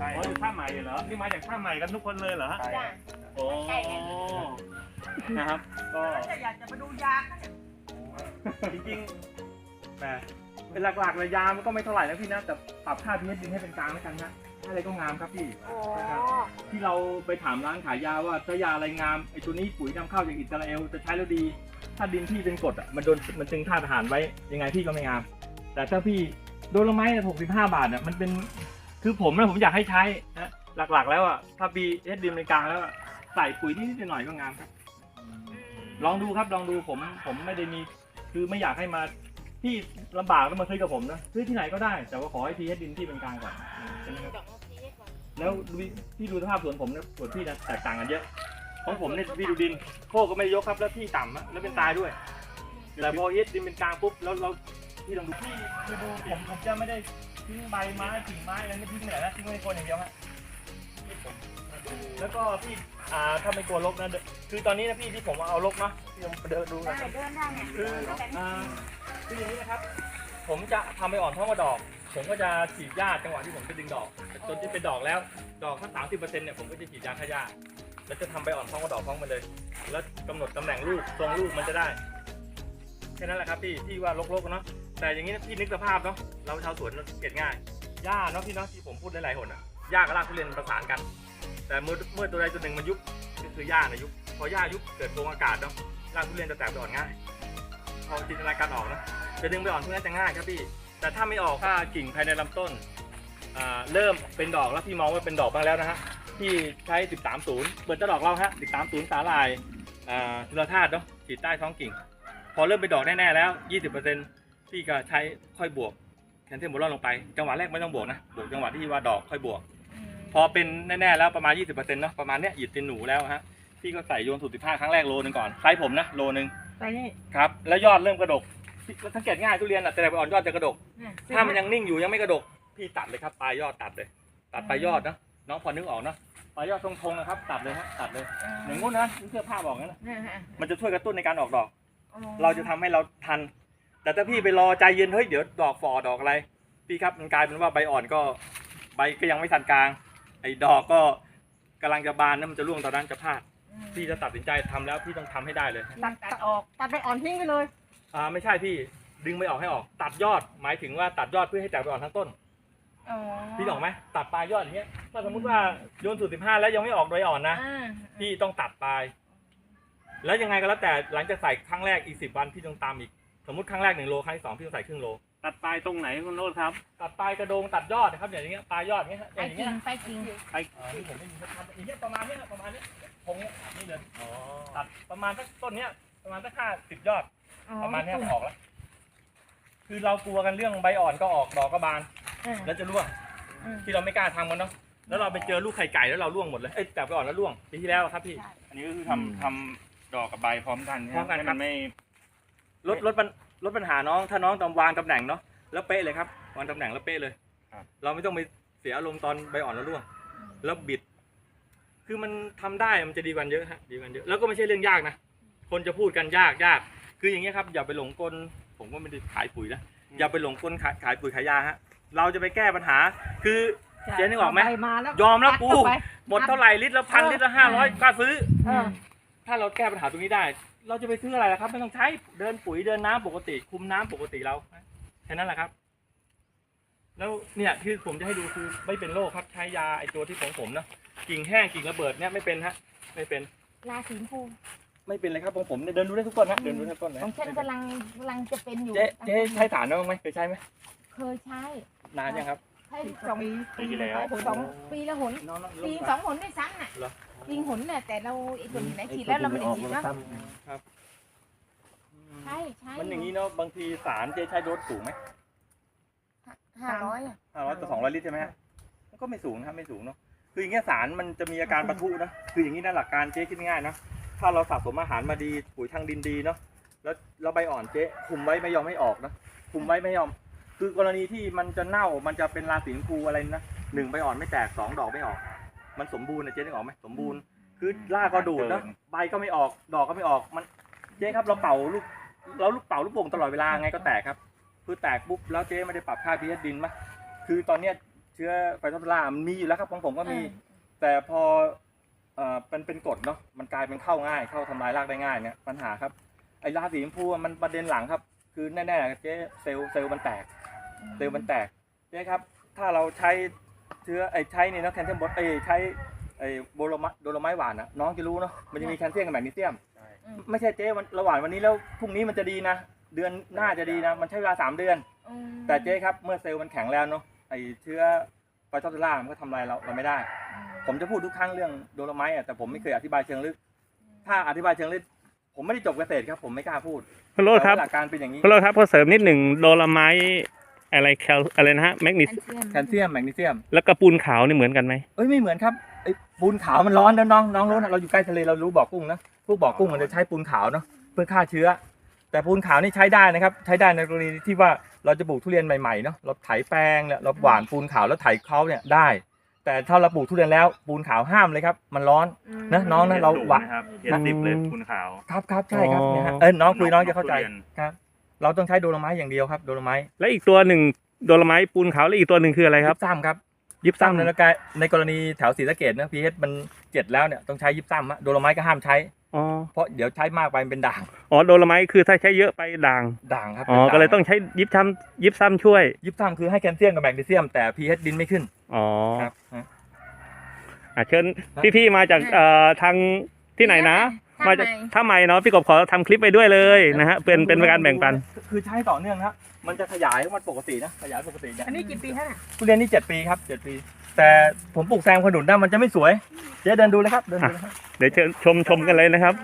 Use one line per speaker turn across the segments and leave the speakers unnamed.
ใช่
อ๋ออยู่ท่าใหม่เหรอ นี่มาจากท่าใหม่กันทุกคนเลยเหรอฮะ
ใช่
จ้ะ
โอ้ นะครับ ก็
ถ้าอยากจะมาดูยา
จริงๆแหมเป็นหลักๆเลยยามันก็ไม่เท่าไหร่นะพี่นะ แต่ปรับค่าพีเอสดินให้เป็นกลางแล้วกันนะอะไรก็งามครับพี่
โอ้
ที่เราไปถามร้านขายยาว่าถ้ายาอะไรงามไอ้ตัวนี้ปุ๋ยนำเข้าจากอิสราเอลจะใช้แล้วดี ถ้าดินพี่เป็นกรดอะมันโดนมันตึงธาตุอาหารไว้ยังไงพี่ก็ไม่งาม แต่ถ้าพี่โดนละไม้เนี่ยหกสิบห้าบาทเนี่ยมันเป็น คือผมนะผมอยากให้ใช้นะหลักๆ แล้วอะถ้าปีเอสดินเป็นกลางแล้วอะใส่ปุ๋ยนิดๆหน่อยๆก็งามครับ ลองดูครับลองดูผมผมไม่ได้มี คือไม่อยากให้มาที่ลำบากแล้วมาซื้อกับผมนะซื้อที่ไหนก็ได้ แต่ว่าขอให้พีเอสดินที่เป็นกลางก่อนใช่ไหมครับแล้วดูพี่ดูสภาพสวนผมนะสวนพี่นะแตกต่างกันเยอะของผมเนี่ยพี่ดูดินโคกก็ไม่ยกครับแล้วที่ต่ำอะแล้วเป็นตายด้วย แต่พอเฮ็ดดินเป็นกลางปุ๊บแล้วเราพี่ลองดูพี่ดูผมผมจะไม่ได้ ทิ้งใบไม้กิ่งไม้อะไรไม่ทิ้งเลยนะทิ้งไว้ในโคนอย่างเดียวฮะแล้วก็พี่อ่าถ้าไม่กลัวรกนะเดี๋ยวคือตอนนี้นะพี่ที่ผมเอารกเนาะพี่ลองเดินดู
ได้
นะ
เดินได้เนี่ย
คืออ่าคืออย่างนี้นะครับ ผมจะทำไปอ่อนท้องกระดอก ผมก็จะฉีดหญ้าจังหวะที่ผมจะดึงดอกจนที่เป็นดอกแล้ว ดอกถ้าสามสิบเปอร์เซ็นต์เนี่ยผมก็จะฉีดยาฆ่าหญ้าแล้วจะทำไปอ่อนท้องกระดอกท้องไปเลย แล้วกำหนดตำแหน่งลูกทรงลูกมันจะได้แค่นั้นแหละครับพี่ที่ว่าลกๆเนาะ แต่อย่างนี้นะพี่นึกสภาพเนาะเราชาวสวนเราเก็บง่ายหญ้าเนาะพี่เนาะที่ผมพูดหลายๆหนอะหญ้ากับรากทุเรียนประสานกัน แต่เมื่อเมื่อตัวใดตัวหนึ่งมันยุบก็คือหญ้านะยุบพอหญ้ายุบเกิดโพรงอากาศเนาะรากทุเรียนจะแตกไปอ่อนง่ายพอจินตนาการออกนะจะดึงไปอ่อนพวกนั้นจะง่ายครับพี่ แต่ถ้าไม่ออกถ้ากิ่งภายในลำต้นอ่าเริ่มเป็นดอกแล้วพี่มองว่าเป็นดอกบ้างแล้วนะฮะพี่ใช้ 130 เปิดจะดอกเราฮะ 130 สาลายอ่าจุลธาตุเนาะฉีดใต้ท้องกิ่ง พอเริ่มเป็นดอกแน่ ๆ แล้ว 20% พี่ก็ใช้ค่อยบวกแคนเทมโบรอนลงไป จังหวะแรกไม่ต้องบวกนะ บวกจังหวะที่ว่าดอกค่อยบวก พอเป็นแน่ๆแล้วประมาณ 20%เนาะประมาณเนี้ยหยิบเป็นหนูแล้วฮะพี่ก็ใส่โยนสูตร15ครั้งแรกโลนึงก่อนไซส์ผมนะโลนึง
ไปนี่
ครับ แล้วยอดเริ่มกระดกแล้วสังเกตง่ายทุเรียนอะแต่ใบอ่อนยอดจะกระดก ถ้ามันยังนิ่งอยู่ยังไม่กระดก พี่ตัดเลยครับปลายยอดตัดเลย ตัดปลายยอดนะน้องพอนึกออกเนาะปลายยอดทรงๆนะครับ ตัดเลยฮะตัดเลยอย่างงู้นนะนี่เสื้อผ้าบอกงั้นนะมันจะช่วยกระตุ้นในการออกดอก เราจะทำให้เราทัน แต่ถ้าพี่ไปรอใจเย็นเฮ้ยเดี๋ยวดอกฟอดอกอะไร พี่ครับมันกลายเป็นว่าใบอ่อนก็ใบก็ยังไม่ทันกลาง ไอ้ดอกก็กำลังจะบานนั่นมันจะร่วงตอนนั้นจะพลาด พี่จะตัดสินใจทำแล้วพี่ต้องทำให้ได้เลย
ตัดตัดออก ตัดไปอ่อนทิ้งไปเลย
อ่าไม่ใช่พี่ดึงไม่ออกให้ออก ตัดยอดหมายถึงว่าตัดยอดเพื่อให้แตกไปอ่อนทั้งต้น
อ๋อ
พี่บอกไหมตัดปลายยอดอย่างเงี้ยถ้าสมมติว่าโยนสูตรสิบห้าแล้วยังไม่ออกโดยอ่อนนะ
อ่า
พี่ต้องตัดปลาย แล้วยังไงก็แล้วแต่หลังจากใส่ครั้งแรกอีกสิบวันพี่ต้องตามอีก สมมติครั้งแรกหนึ่งโลครั้งที่สองพี่ต้องใส่ครึ่งโล
ตัดปลายตรงไหนคุณโน้ตครับ
ตัดปลายกระโดงตัดยอดนะครับอย่างเงี้ยปลายยอดเงี้ยฮะ
ไป
อย่าง
กิ
เงี้
น
ย
ไปกิน
อ่าที่ผมไม่มีทำอย่างเงี้ยประมาณเนี้ยประมาณเนี้ยพงเนี้ยนี่เลยตัดประมาณสักต้นเนี้ยประมาณสักห้าสิบยอดประมาณเนี้ยออกแล้ว คือเรากลัวกันเรื่องใบอ่อนก็ออกดอกก็บาน
อ่า
แล้วจะร่วง
อืม
ที่เราไม่กล้าทำกันเนาะ แล้วเราไปเจอลูกไข่ไก่แล้วเราร่วงหมดเลย เอ้ยแต่ไปอ่อนแล้วร่วงปีที่แล้วอะครับพี่
ใช่
อันนี้ก็คือทำทำดอกกับใบพร้อมกันใช่ไห
พร้อมกัน
ให้
ครั
มั
บ
นไม่
ลดลดปัญลดปัญหาน้องถ้าน้องตำวางตำแหน่งเนาะแล้วเป๊ะเลยครับวางตำแหน่งแล้วเป๊ะเลยเราไม่ต้องไปเสียอารมณ์ตอนใบอ่อนแล้วร่วงแล้วบิด คือมันทำได้มันจะดีกว่าเยอะฮะดีกว่าเยอะแล้วก็ไม่ใช่เรื่องยากนะคนจะพูดกันยากยากคืออย่างเงี้ยครับอย่าไปหลงกลผมก็ไม่ได้ขายปุ๋ยนะอย่าไปหลงกลขายขายปุ๋ยขายยาฮะเราจะไปแก้ปัญหา คือ เจ๊นึกออกไหม
เาใบมาแล้ว
ยอมแล้วกู
ตัดเข้าไป
หมดเท่าไหร่ลิตรละพัน
เออ
ลิตรละห้าร้อยกล้าซื้อ
เออ
ถ้าเราแก้ปัญหาตรงนี้ได้ เราจะไปซื้ออะไรล่ะครับ ไม่ต้องใช้เดินปุ๋ยเดินน้ำปกติ คุมน้ำปกติเราแค่นั้นแหละครับ แล้วเนี่ยคือผมจะให้ดูคือไม่เป็นโรคครับใช้ยาไอตัวที่ของผมนะกิ่งแห้งกิ่งระเบิดเนี่ยไม่เป็นฮะไม่เป็น
ราศีชมพู
ไม่เป็นเลยครับของผมเนี่ยเดินดูได้ทุกต้นนะเดินดูได้ทุกต้นเลย
ของฉันกำลังกำลังจะเป็นอยู่
เจ๊เจ๊ใช้ฐานบ้างไหมเคยใช้ไหม
เคยใช้
นานยังครับ
ใช้สอง
ปีที่แล้ว
สองปีละหน
น้องน้อง
ปีสองหนด้วยซ้ำน่ะ
เหรอ
ปีหนเนี่ยแต่เราไอ้ตัวไหนฉีดแล้วเราไม่ได้ฉีดเนาะใช่ใช่
มันอย่างนี้เนาะบางทีสารเจ๊ใช้โดสสูงไหม
ห้าร้อยอะ
ห้าร้อยต่อสองร้อยลิตรใช่ไหมฮะมันก็ไม่สูงนะครับไม่สูงเนาะคืออย่างเงี้ยสารมันจะมีอาการปะทุนะคืออย่างนี้นะหลักการเจ๊คิดง่ายๆนะถ้าเราสะสมอาหารมาดีปุ๋ยทางดินดีเนาะแล้วเราใบอ่อนเจ๊คุมไว้ไม่ยอมให้ออกนะคุมไว้ไม่ยอม คือกรณีที่มันจะเน่ามันจะเป็นราสีชมพูอะไรนะหนึ่งใบอ่อนไม่แตกสองดอกไม่ออก มันสมบูรณ์นะเจ๊นึกออกไหมสมบูรณ์คือรากก็ดูดนะใบก็ไม่ออกดอกก็ไม่ออกมันเจ๊ครับเราเป่าลูกเราลูกเป่าลูกโป่งตลอดเวลาไงก็แตกครับคือแตกปุ๊บแล้วเจ๊ไม่ได้ปรับค่าพีเอดินมะคือตอนเนี้ยชื้อไฟทอปลามันมีอยู่แล้วครับของผมก็มี แต่พอเอ่อเป็นเป็นกรดเนาะมันกลายเป็นเข้าง่าย เข้าทำลายรากได้ง่ายเนี่ยปัญหาครับไอ้ราสีชมพูอะมันประเด็นหลังครับ คือแน่ๆเจ๊เซลล์เซลล์มันแตก เซลล์มันแตกเจ๊ครับถ้าเราใช้เชื้อไอ้ใช้นี่เนาะแคลเซียมบดไอ้ใช้ไอ้โบโลไมโดโลไม้หวานอะน้องจะรู้เนาะมันจะมีแคลเซียมกับแมกนีเซียม
ใช่
ไม่ใช่เจ๊วันระหว่างวันนี้แล้วพรุ่งนี้มันจะดีนะ เดือนหน้าจะดีนะ มันใช้เวลาสามเดือน
อืม
แต่เจ๊ครับเมื่อเซลล์มันแข็งแล้วเนาะไอ้เชื้อไฟทอปซิลล่ามันก็ทำลายเราเราไม่ได้ ผมจะพูดทุกครั้งเรื่องโดโลไมต์อะแต่ผมไม่เคยอธิบายเชิงลึก ถ้าอธิบายเชิงลึก ผมไม่ได้จบเกษตรครับ ผมไม่กล้าพูด
คุณโรดครับ
แต่หลักการเป็นอย่างนี้
คุณโรดครับพอเสริมนิดหนึ่งโดลไมต์ อะไรแคลอะไรนะฮะแมกนี
แคลเซียม
แคลเซียมแมกนีเซียม
แล้วก็ปูนขาวนี่เหมือนกันไหม
เอ้ยไม่เหมือนครับไอ้ปูนขาวมันร้อนนะน้องน้องรู้นะเราอยู่ใกล้ทะเลเรารู้บ่อกุ้งนะพวกบ่อกุ้งมันจะใช้ปูนขาวเนาะเพื่อฆ่าเชื้อ แต่ปูนขาวนี่ใช้ได้นะครับ ใช้ได้ในกรณีที่ว่าเราจะปลูกทุเรียนใหม่ๆเนาะเราไถแปลงเนี่ยเราหว่านปูนขาวแล้วไถเขาเนี่ยได้ แต่ถ้าเราปลูกทุเรียนแล้วปูนขาวห้ามเลยครับมันร้อนนะน้องนะเราหวะ
ครับเจ็ดสิบเลยคุณขาว
ครับครับใช่ครับ
อ๋อ
เนี่ยฮะเออน้องคุยน้องจะเข้าใจ
ทุเรียน
ครับ เราต้องใช้โดโลไม้อย่างเดียวครับโดโลไม้
และอีกตัวหนึ่งโดลไมต์ปูนขาวและอีกตัวหนึ่งคืออะไรครับ
ยิบซ้ำครับ
ยิบ
ซ้ำใน
ซ้ำ
กรณีในกรณีแถวศรีสะเกดนะพีเอสมันเจ็ดแล้วเนี่ยต้องใช้ยิบซ้ำฮะโดโลไม้ก็ห้ามใช้
อ๋อ
เพราะเดี๋ยวใช้มากไปมันเป็นด่าง
อ๋อโดลไมต์คือถ้าใช้เยอะไปด่าง
ด่างครับ
อ๋อ
ป็นด่าง
ก็เลยต้องใช้ยิบซ้ำยิบซ้ำช่วย
ยิบซ้ำคือให้แคลเซียมกับแมกนีเซียม แต่พีเอสดินไม่ขึ้น
อ๋อ
ครับฮะ
อะเชิญพี่ๆมาจากเอ่อทางที่ไหนนะ มาจากถ้าใหม่เนาะพี่กบขอทำคลิปไปด้วยเลยนะฮะเป็นเป็นการแบ่งปัน
คือใช้ต่อเนื่องนะครับมันจะขยายของมันปกตินะขยายปกติเนี่ย
อันนี้กี่ปีฮะ
ทุเรียนนี่เจ็ดปีครับเจ็ดปี แต่ผมปลูกแซมขนุนนะมันจะไม่สวยเจ๊เดินดูเลยครับเดินดูเลยครับ
เดี๋ยวเชิญชมชมกันเลยนะครับ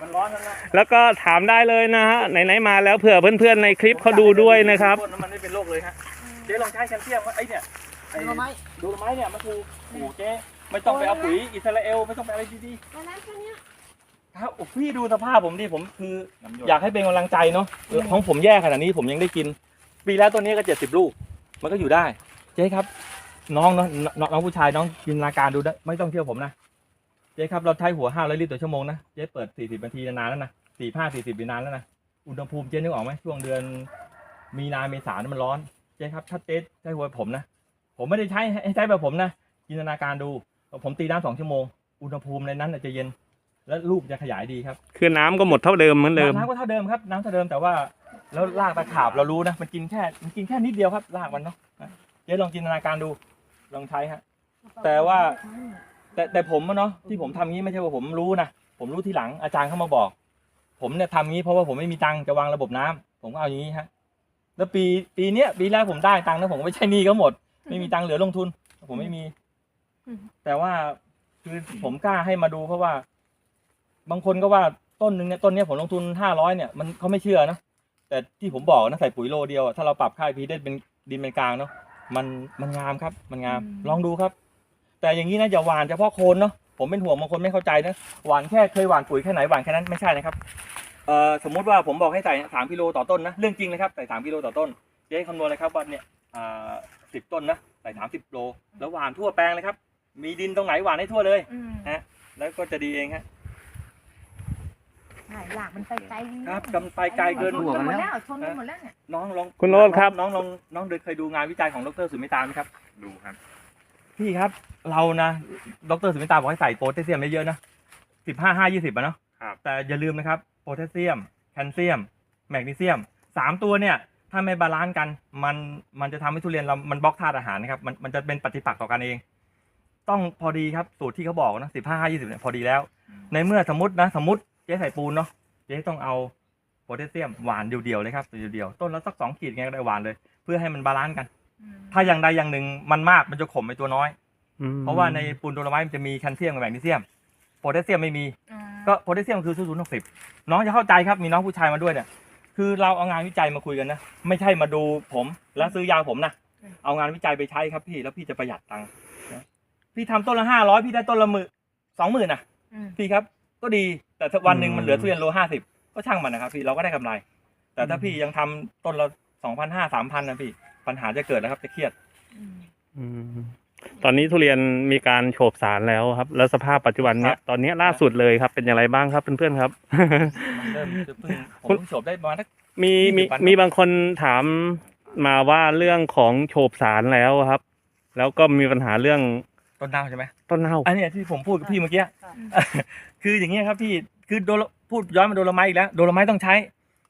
มันร้อนนะ
แล้วก็ถามได้เลยนะฮะไหนๆมาแล้วเผื่อเพื่อนๆในคลิปเขาดูด้วยนะครับ
มันไม่เป็นโรคเลยฮะเจ๊ลองใช้แคลเซียมว่าไอ้เนี่ยไอ้
โดโลไม้
ดูไม้เนี่ยมันคือโอ้โหเจ๊ไม่ต้องไปเอาปุ๋ยอิสราเอลไม่ต้องไปอะไรดี
แล้วนั้นแค่เนี้ย
ๆ ครับโอ้พี่ดูสภาพผมดิผมคือ อยากให้เป็นกำลังใจเนาะเออของผมแย่ขนาดนี้ผมยังได้กิน ปีแล้วตัวนี้ก็เจ็ดสิบลูก มันก็อยู่ได้ เจ๊ครับ น้องเนาะน้องน้องผู้ชายน้องจินตนาการดูได้ไม่ต้องเชื่อผมนะ เจ๊ครับเราใช้หัวห้าร้อยลิตรต่อชั่วโมงนะ เจ๊เปิดสี่สิบนาทีนานแล้วนะสี่ห้าสี่สิบนานแล้วนะ อุณหภูมิเจ๊นึกออกไหมช่วงเดือน มีนาเมษาเนี่ยมันร้อน เจ๊ครับถ้าเจ๊ใช้หัวผมนะ ผมไม่ได้ใช้ให้ใช้แบบผมนะ จินตนาการดู ผมตีน้ำสองชั่วโมง อุณหภูมิในนั้นน่ะจะเย็น และลูกจะขยายดีครับ
คือน้ำก็หมดเท่าเดิมเหมือนเดิม
น้ำก็เท่าเดิมครับน้ำเท่าเดิมแต่ว่าแล้วรากตะขาบเรารู้นะมันกินแค่มันกินแค่นิดเดียวครับรากมันเนาะนะเจ๊ลองจินตนาการดูลองใช้ฮะ แต่ว่า แต่แต่ผมอะเนาะที่ผมทำงี้ไม่ใช่ว่าผมรู้นะผมรู้ทีหลังอาจารย์เข้ามาบอก ผมเนี่ยทำงี้เพราะว่าผมไม่มีตังค์จะวางระบบน้ำผมก็เอาอย่างนี้ฮะ แล้วปีปีเนี้ยปีแรกผมได้ตังค์แล้วผมก็ไม่ใช่หนี้ก็หมด ไม่มีตังค์เหลือลงทุน ผมไม่มีแต่ว่าคือผมกล้าให้มาดูเพราะว่า บางคนก็ว่าต้นหนึ่งเนี่ยต้นเนี้ยผมลงทุนห้าร้อยเนี่ยมันเขาไม่เชื่อนะแต่ที่ผมบอกนะใส่ปุ๋ยโลเดียวอะถ้าเราปรับค่าพีได้เป็นดินเป็นกลางเนาะมันมันงามครับ มันงามลองดูครับ แต่อย่างนี้นะอย่าหวานเฉพาะโคนเนาะผมเป็นห่วงบางคนไม่เข้าใจนะหวานแค่เคยหวานปุ๋ยแค่ไหนหวานแค่นั้นไม่ใช่นะครับเอ่อสมมุติว่าผมบอกให้ใส่สามกิโลต่อต้นนะเรื่องจริงนะครับใส่สามกิโลต่อต้นเจ๊คำนวณเลยครับว่าเนี่ยอ่าสิบต้นนะใส่สามสิบโลแล้วหวานทั่วแปลงเลยครับมีดินตรงไหนหวานให้ทั่วเลย
อืม
แล้วก็จะดีเองฮะ
ใช่หลากมันไปไกล
ครับกำไปไกลเกิน
ชนกันหมดแล้วชนกันหมดแล้วเนี่ย
น้องลอง
คุณโรจน์ครับ
น้องลองน้องเคยดูงานวิจัยของดรสุมิตาไหมครับ
ดูครับ
พี่ครับ เรานะดรสุมิตาบอกให้ใส่โพแทสเซียมเยอะๆนะสิบห้าห้ายี่สิบอะเนาะ
ครับ
แต่อย่าลืมนะครับโพแทสเซียม แคลเซียม แมกนีเซียมสามตัวเนี่ย ถ้าไม่บาลานซ์กันมันมันจะทำให้ทุเรียนเรามันบล็อกธาตุอาหารนะครับมันมันจะเป็นปฏิปักษ์ต่อกันเอง ต้องพอดีครับสูตรที่เขาบอกนะสิบห้าห้ายี่สิบเนี่ยพอดีแล้ว ในเมื่อสมมตินะสมมติ เจ๊ใส่ปูนเนาะเจ๊ต้องเอาโพแทสเซียมหวานเดียวๆเลยครับเดียวๆต้นละสักสองขีดไงก็ได้หวานเลย เพื่อให้มันบาลานซ์กัน
อืม
ถ้าอย่างใดอย่างหนึ่งมันมากมันจะขมไปตัวน้อย
อืม
เพราะว่าในปูนโดโลไม้มันจะมีแคลเซียมกับแมกนีเซียมโพแทสเซียมไม่มี
อืม
ก็โพแทสเซียมคือศูนย์หกสิบน้องจะเข้าใจครับมีน้องผู้ชายมาด้วยเนี่ยคือเราเอางานวิจัยมาคุยกันนะไม่ใช่มาดูผมแล้วซื้อยาผมนะเอางานวิจัยไปใช้ครับพี่แล้วพี่จะประหยัดตังค์นะพี่ทำต้นละห้าร้อยพี่ได้ต้นละหมื่นสองหมื่นนะ
อืม
พี่ครับ ก็ดีแต่ถ้าวันหนึ่งมันเหลือทุเรียนโลห้าสิบก็ช่างมันนะครับพี่เราก็ได้กำไร แต่ถ้าพี่ยังทำต้นละสองพันห้าสามพันนะพี่ปัญหาจะเกิดแล้วครับจะเครียด
อืม
อืมตอนนี้ทุเรียนมีการโฉบสารแล้วครับ แล้วสภาพปัจจุบันเนี้ยตอนเนี้ยล่าสุดเลยครับ เป็นอย่างไรบ้างครับเพื่อนๆครับ
มันเริ่มจะเพิ่งผม
คุณ
เพิ่งจบได้ประมาณสัก
มีมี
20วัน
มีบางคนถามมาว่าเรื่องของโฉบสารแล้วครับ แล้วก็มีปัญหาเรื่อง
ต้นเน่าใช่ไหม
ต้นเน่า
อันเนี้ยที่ผมพูดกับพี่เมื่อกี้คืออย่างนี้ยครับพี่ คือโดนพูดย้อนมาโดนไม้อีกแล้ว โดนไม้ต้องใช้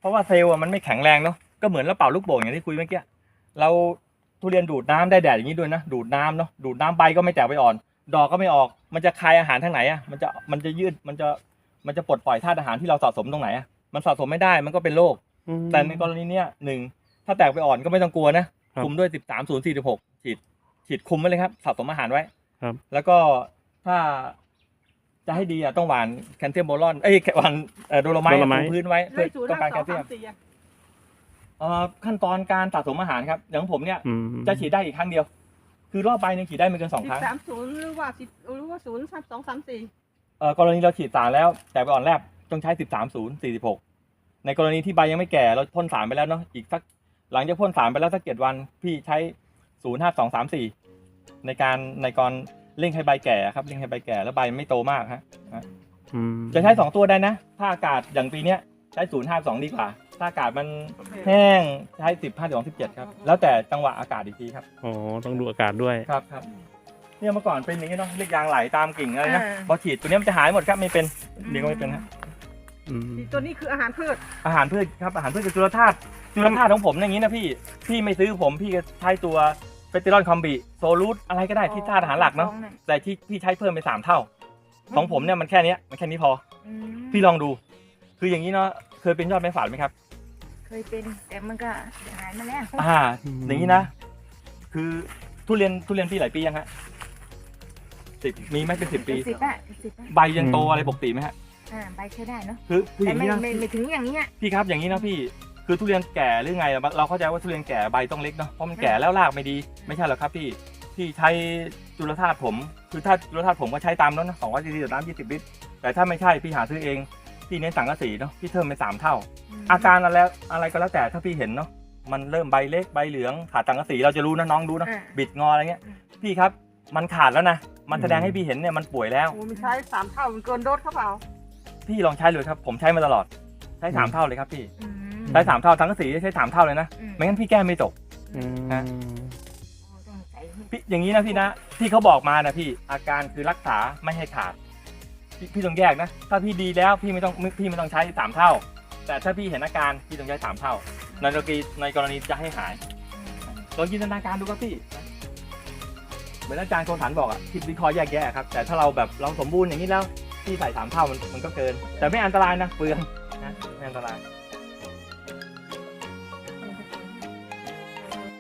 เพราะว่าเซลล์อะมันไม่แข็งแรงเนาะ ก็เหมือนเราเป่าลูกโป่งอย่างที่คุยเมื่อกี้ เราทุเรียนดูดน้ำได้แดดอย่างนี้ด้วยนะ ดูดน้ำเนาะ ดูดน้ำใบก็ไม่แตกใบอ่อน ดอกก็ไม่ออก มันจะคายอาหารทางไหนอะมันจะ มันจะยืด มันจะ มันจะปลดปล่อยธาตุอาหารที่เราสะสมตรงไหนอะมันสะสมไม่ได้ มันก็เป็นโรค แต่ในกรณีเนี้ยหนึ่งถ้าแตกไปอ่อนก็ไม่ต้องกลัวนะครับ คุมด้วยสิบสามศูนย์สี่สิบหกฉีดฉีดคุมไว้เลยครับสะสมอาหารไว้
ครับ
แล้วก็ถ้าจะให้ดีอะต้องหวานแคลเซียมโบรอน เอ้ยหวานเอ่อโดโลไมต์
โดโลไมต์
ปูพื้นไว้เพื่อ
ศูนย์
ต้อง
ห้า
การ
ส
แค
อง
ลเซีย
สามมสี่อะ
เอ่อขั้นตอนการสะสมอาหารครับ อย่างผมเนี่ย
อืม
จะฉีดได้อีกครั้งเดียว คือรอบใบหนึงฉีดได้ไม่เกินสอง
สิ
ครั้
บ
ง
สามศูนย์หรือว่าสิบหรือว่าศูนย์สามสองสามสี่
เอ่อกรณีเราฉีดสารแล้วแต่ไปอ่อนแรกต้องใช้สิบสามศูนย์สี่สิบหกในกรณีที่ใบยังไม่แก่เราพ่นสารไปแล้วเนาะอีกสักหลังจากพ่นสารไปแล้วสักเจ็ดวันพี่ใช้ศูนย์ห้าสองสามสี่ ในการในการเร่งให้ใบแก่ครับเร่งให้ใบแก่แล้วใบไม่โตมากฮะ
อืม
จะใช้สองตัวได้นะ ถ้าอากาศอย่างปีเนี้ยใช้ศูนย์ห้าสองดีกว่า ถ้าอากาศมันแห้งใช้สิบห้าสองสิบเจ็ดครับ แล้วแต่จังหวะอากาศอีกทีครับ
อ๋อ ต้องดูอากาศด้วย
ครับครับเนี่ยเมื่อก่อนเป็นอย่างนี้เนาะเรียกยางไหลตามกิ่งอะไรนะ
อ่า
พอฉีดตัวเนี้ยมันจะหายหมดครับไม่เป็นเดี๋ยวก็ไม่เป็นครับ
อืม
ตัวนี้คืออาหารพืช
อาหารพืชครับอาหารพืชกับจุลธาตุจุลธาตุของผมอย่างนี้นะพี่พี่ไม่ซื้อผมพี่ก็ใช้ตัว เฟติรอนคอมบิโซลูตอะไรก็ได้ที่ธาตุอาหารหลักเนาะแต่ที่พี่ใช้เพิ่มไปสามเท่า ของผมเนี่ยมันแค่เนี้ยมันแค่นี้พอ
อืม
พี่ลองดู คืออย่างนี้เนาะเคยเป็นยอดไม้ฝาดไหมครับ
เคยเป็นแต่มันก็หายมาแล้ว
อ่าอย่างนี้นะ คือทุเรียนทุเรียนพี่หลายปียังฮะสิบมีไหมเป็นสิบปี
สิบอะสิบอะ
ใบยังโตอะไรปกติไหมฮะ
อ่าใบใช้ได้เนาะ
คือคืออ
แต่
ย่าง
ไม่
นี้นะ
ไม่ไม่ถึงอย่างเนี้ย
พี่ครับอย่างนี้นะพี่ คือทุเรียนแก่หรือไงเราเข้าใจว่าทุเรียนแก่ใบต้องเล็กเนาะเพราะมันแก่แล้วรากไม่ดี ไม่ใช่หรอกครับพี่พี่ใช้จุลธาตุผม คือถ้าจุลธาตุผมก็ใช้ตามนั้นนะสองร้อยซีซีต่อน้ำยี่สิบลิตรแต่ถ้าไม่ใช่พี่หาซื้อเองพี่เน้นสังกะสีเนาะพี่เพิ่มเป็นสามเท่า อาการอะไรอะไรก็แล้วแต่ถ้าพี่เห็นเนาะมันเริ่มใบเล็กใบเหลืองขาดสังกะสีเราจะรู้นะน้องดูนะ
อ่า
บิดงออะไรเงี้ยพี่ครับมันขาดแล้วนะมันแสดงให้พี่เห็นเนี่ยมันป่วยแล้ว
โอ้มันใช้สามเท่ามันเกินโดสเขาเปล่า
พี่ลองใช้เลยครับ ผมใช้มาตลอดใช้สามเท่าเลยครับพี่
อืม
ใช้สามเท่าสังกะสีใช้สามเท่าเลยนะ
อืม
ไม่งั้นพี่แก้ไม่ตก
อืม
ฮะ
อ๋อต้องใส่ให้
พี่อย่างนี้นะพี่นะที่เขาบอกมานะพี่อาการคือรักษาไม่ให้ขาดพี่พี่ต้องแยกนะ ถ้าพี่ดีแล้วพี่ไม่ต้องพี่ไม่ต้องใช้สามเท่า แต่ถ้าพี่เห็นอาการพี่ต้องใช้สามเท่าในกรณีในกรณีจะให้หายลองจินตนาการดูครับพี่เหมือนอาจารย์โคสันบอกอะคิดวิเคราะห์แยกแยะครับ แต่ถ้าเราแบบเราสมบูรณ์อย่างนี้แล้วพี่ใส่สามเท่ามันมันก็เกิน แต่ไม่อันตรายนะเปลืองนะไม่อันตราย